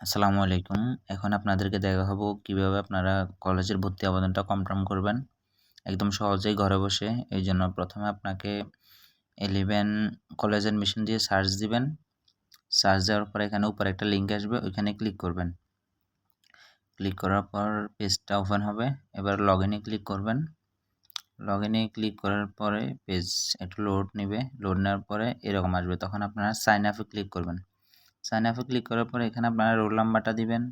আসসালামু আলাইকুম। এখন আপনাদেরকে দেখা দেখাবো কীভাবে আপনারা কলেজের ভর্তি আবেদনটা কনফার্ম করবেন। একদম সহজেই ঘরে বসে। এই জন্য প্রথমে আপনাকে এলিভেন কলেজ অ্যাডমিশন দিয়ে সার্চ দিবেন। সার্চ দেওয়ার পর এখানে উপরে একটা লিঙ্ক আসবে, ওইখানে ক্লিক করবেন। ক্লিক করার পর পেজটা ওপেন হবে। এবার লগ ইনে ক্লিক করবেন। লগ ইনে ক্লিক করার পরে পেজ একটু লোড নেবে। লোড নেওয়ার পরে এরকম আসবে। তখন আপনারা সাইন আপে ক্লিক করবেন। সাইন আপে ক্লিক করার পরে এখানে আপনারা রোল নাম্বারটা দিবেন,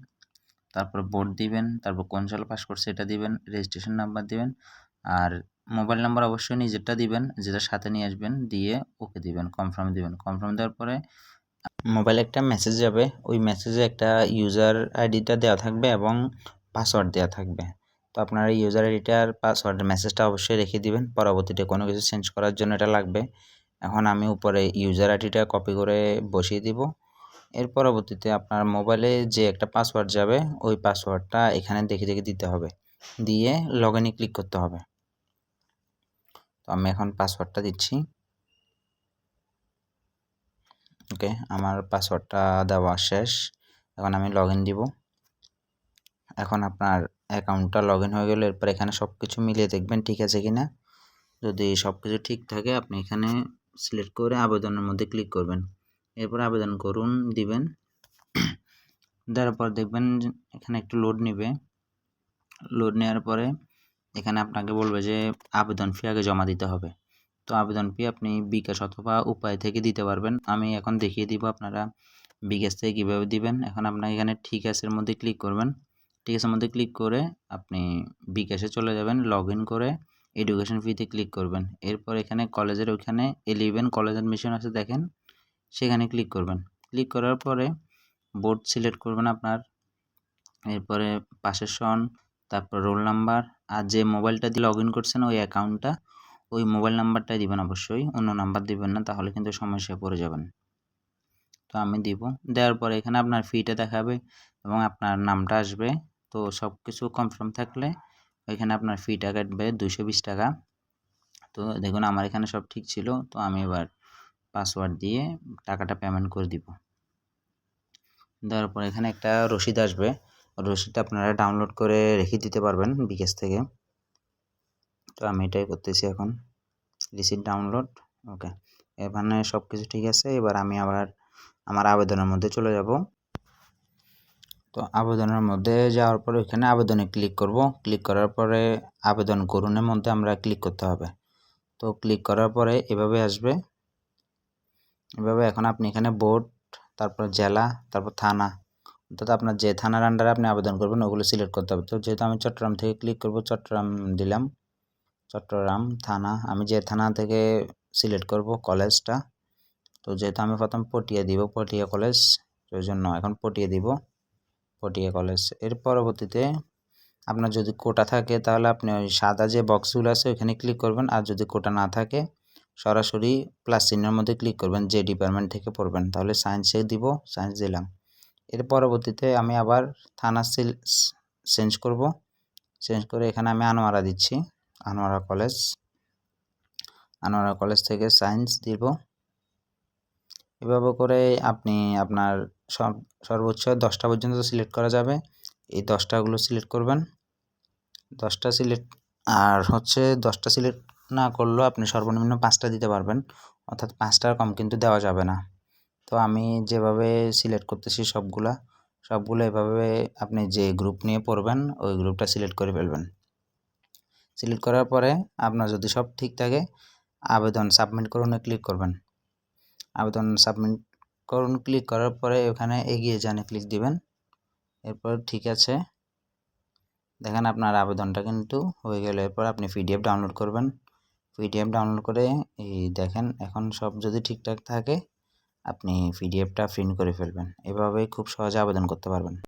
তারপর বোর্ড দিবেন, তারপর কোন সাল পাস করছে এটা দিবেন রেজিস্ট্রেশন নাম্বার দিবেন, আর মোবাইল নাম্বার অবশ্যই নিজেরটা দিবেন, যেটা সাথে নিয়ে আসবেন, দিয়ে ওকে দিবেন কনফার্ম দিবেন। কনফার্ম দেওয়ার পরে মোবাইলে একটা মেসেজ যাবে, ওই মেসেজে একটা ইউজার আইডিটা দেওয়া থাকবে এবং পাসওয়ার্ড দেওয়া থাকবে। তো আপনারা ইউজার আইডিটার পাসওয়ার্ডের মেসেজটা অবশ্যই রেখে দিবেন, পরবর্তীতে কোনো কিছু চেঞ্জ করার জন্য এটা লাগবে। এখন আমি উপরে ইউজার আইডিটা কপি করে বসিয়ে দিব। এর পরবর্তীতে আপনার মোবাইলে যে একটা পাসওয়ার্ড যাবে, ওই পাসওয়ার্ডটা এখানে দেখে দেখে দিতে হবে। দিয়ে লগ ইনে ক্লিক করতে হবে। তো আমি এখন পাসওয়ার্ডটা দিচ্ছি। ওকে আমার পাসওয়ার্ডটা দেওয়া শেষ। এখন আমি লগ ইন দিব। এখন আপনার অ্যাকাউন্টটা লগ ইন হয়ে গেলে এরপর এখানে সব কিছু মিলিয়ে দেখবেন ঠিক আছে কি না যদি সব কিছু ঠিক থাকে, আপনি এখানে সিলেক্ট করে আবেদনের মধ্যে ক্লিক করবেন। এরপর আবেদন করুন, দিবেন। দেওয়ার পর দেখবেন এখানে একটু লোড নেবে। লোড নেওয়ার পরে এখানে আপনাকে বলবে যে আবেদন ফি আগে জমা দিতে হবে। তো আবেদন ফি আপনি বিকাশ অথবা উপায় থেকে দিতে পারবেন। আমি এখন দেখিয়ে দিব আপনারা বিকাশ থেকে কীভাবে দিবেন। এখন আপনার এখানে ঠিক আছের মধ্যে ক্লিক করবেন। ঠিক আছে মধ্যে ক্লিক করে আপনি বিকাশে চলে যাবেন লগ করে এডুকেশন ফিতে ক্লিক করবেন। এরপর এখানে কলেজের ওইখানে এলিভেন কলেজ অ্যাডমিশন আছে দেখেন। সেখানে ক্লিক করবেন। ক্লিক করার পরে বোর্ড সিলেক্ট করবেন আপনার। এরপরে পাশের সন, তারপর রোল নাম্বার আর যে মোবাইলটা দিয়ে লগ ইন করছেন ওই অ্যাকাউন্টটা ওই মোবাইল নাম্বারটাই দিবেন অবশ্যই। অন্য নাম্বার দিবেন না, তাহলে কিন্তু সমস্যায় পড়ে যাবেন। তো আমি দিব। দেওয়ার পরে এখানে আপনার ফিটা দেখাবে এবং আপনার নামটা আসবে। তো সব কিছু কনফার্ম থাকলে ওইখানে আপনার ফিটা কাটবে দুশো বিশ টাকা। তো দেখুন, আমার এখানে সব ঠিক ছিল। তো আমি এবার পাসওয়ার্ড দিয়ে টাকাটা পেমেন্ট করে দিব। দেওয়ার পর এখানে একটা রসিদ আসবে। রসিদটা আপনারা ডাউনলোড করে রেখে দিতে পারবেন বিকেশ থেকে। তো আমি এটাই করতেছি এখন। রিসিট ডাউনলোড ওকে এখানে সব কিছু ঠিক আছে, এবার আমি আবার আমার আবেদনের মধ্যে চলে যাব। তো আবেদনের মধ্যে যাওয়ার পরে এখানে আবেদনে ক্লিক করব। ক্লিক করার পরে আবেদন করুনের মধ্যে আমরা ক্লিক করতে হবে। তো ক্লিক করার পরে এভাবে আসবে। এভাবে এখন আপনি এখানে বোর্ড, তারপর জেলা, তারপর থানা, অর্থাৎ আপনার যে থানার আন্ডারে আপনি আবেদন করবেন, ওগুলো সিলেক্ট করতে হবে। তো যেহেতু আমি চট্টগ্রাম থেকে ক্লিক করব, চট্টগ্রাম দিলাম, চট্টগ্রাম থানা, আমি যে থানা থেকে সিলেক্ট করব কলেজটা তো যেহেতু আমি প্রথম পটিয়া দিব, পটিয়া কলেজ ওই জন্য এখন পটিয়া দিব, পটিয়া কলেজের পরবর্তীতে আপনার যদি কোটা থাকে, তাহলে আপনি ওই সাদা যে বক্সগুলো আছে, ওইখানে ক্লিক করবেন, আর যদি কোটা না থাকে সরাসরি প্লাস চিহ্নের মধ্যে ক্লিক করবেন, যে ডিপার্টমেন্ট থেকে পড়বেন। তাহলে সায়েন্সে দিব সায়েন্স দিলাম। এর পরবর্তীতে আমি আবার থানা সিল চেঞ্জ করব। চেঞ্জ করে এখানে আমি আনোয়ারা দিচ্ছি, আনোয়ারা কলেজ আনোয়ারা কলেজ থেকে সায়েন্স দিব। এভাবে করে আপনি আপনার সব, সর্বোচ্চ দশটা পর্যন্ত সিলেক্ট করা যাবে। এই দশটাগুলো সিলেক্ট করবেন। দশটা সিলেক্ট আর হচ্ছে দশটা সিলেক্ট না করলেও আপনি সর্বনিম্ন পাঁচটা দিতে পারবেন। অর্থাৎ পাঁচটার কম কিন্তু দেওয়া যাবে না। তো আমি যেভাবে সিলেক্ট করতেছি সবগুলা, সবগুলো এভাবে আপনি যে গ্রুপ নিয়ে পড়বেন, ওই গ্রুপটা সিলেক্ট করে ফেলবেন। সিলেক্ট করার পরে আপনার যদি সব ঠিক থাকে, আবেদন সাবমিট করুন ক্লিক করবেন। আবেদন সাবমিট করুন ক্লিক করার পরে ওখানে এগিয়ে যানে ক্লিক দিবেন। এরপর ঠিক আছে। দেখেন আপনার আবেদনটা কিন্তু হয়ে গেল। এরপর আপনি পিডিএফ ডাউনলোড করবেন। পিডিএফ ডাউনলোড করে এই দেখেন, এখন সব যদি ঠিকঠাক থাকে, আপনি পিডিএফটা প্রিন্ট করে ফেলবেন। এভাবেই খুব সহজে আবেদন করতে পারবেন।